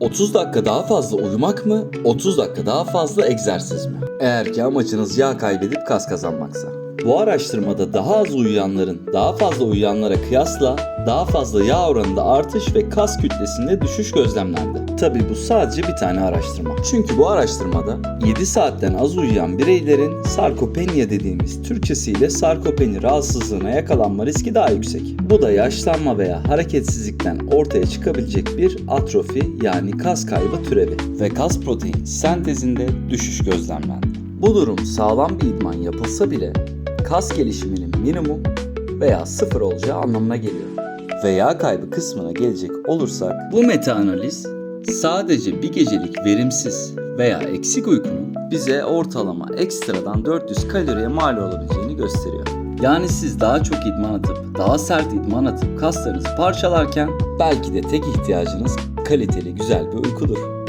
30 dakika daha fazla uyumak mı, 30 dakika daha fazla egzersiz mi? Eğer ki amacınız yağ kaybedip kas kazanmaksa. Bu araştırmada daha az uyuyanların daha fazla uyuyanlara kıyasla daha fazla yağ oranında artış ve kas kütlesinde düşüş gözlemlendi. Tabi bu sadece bir tane araştırma. Çünkü bu araştırmada 7 saatten az uyuyan bireylerin sarkopenia dediğimiz Türkçesiyle sarkopeni rahatsızlığına yakalanma riski daha yüksek. Bu da yaşlanma veya hareketsizlikten ortaya çıkabilecek bir atrofi yani kas kaybı türevi ve kas protein sentezinde düşüş gözlemlendi. Bu durum sağlam bir idman yapılsa bile kas gelişiminin minimum veya sıfır olacağı anlamına geliyor. Ve yağ kaybı kısmına gelecek olursak bu meta analiz sadece bir gecelik verimsiz veya eksik uykunun bize ortalama ekstradan 400 kaloriye mal olabileceğini gösteriyor. Yani siz daha çok idman atıp, daha sert idman atıp kaslarınızı parçalarken belki de tek ihtiyacınız kaliteli güzel bir uykudur.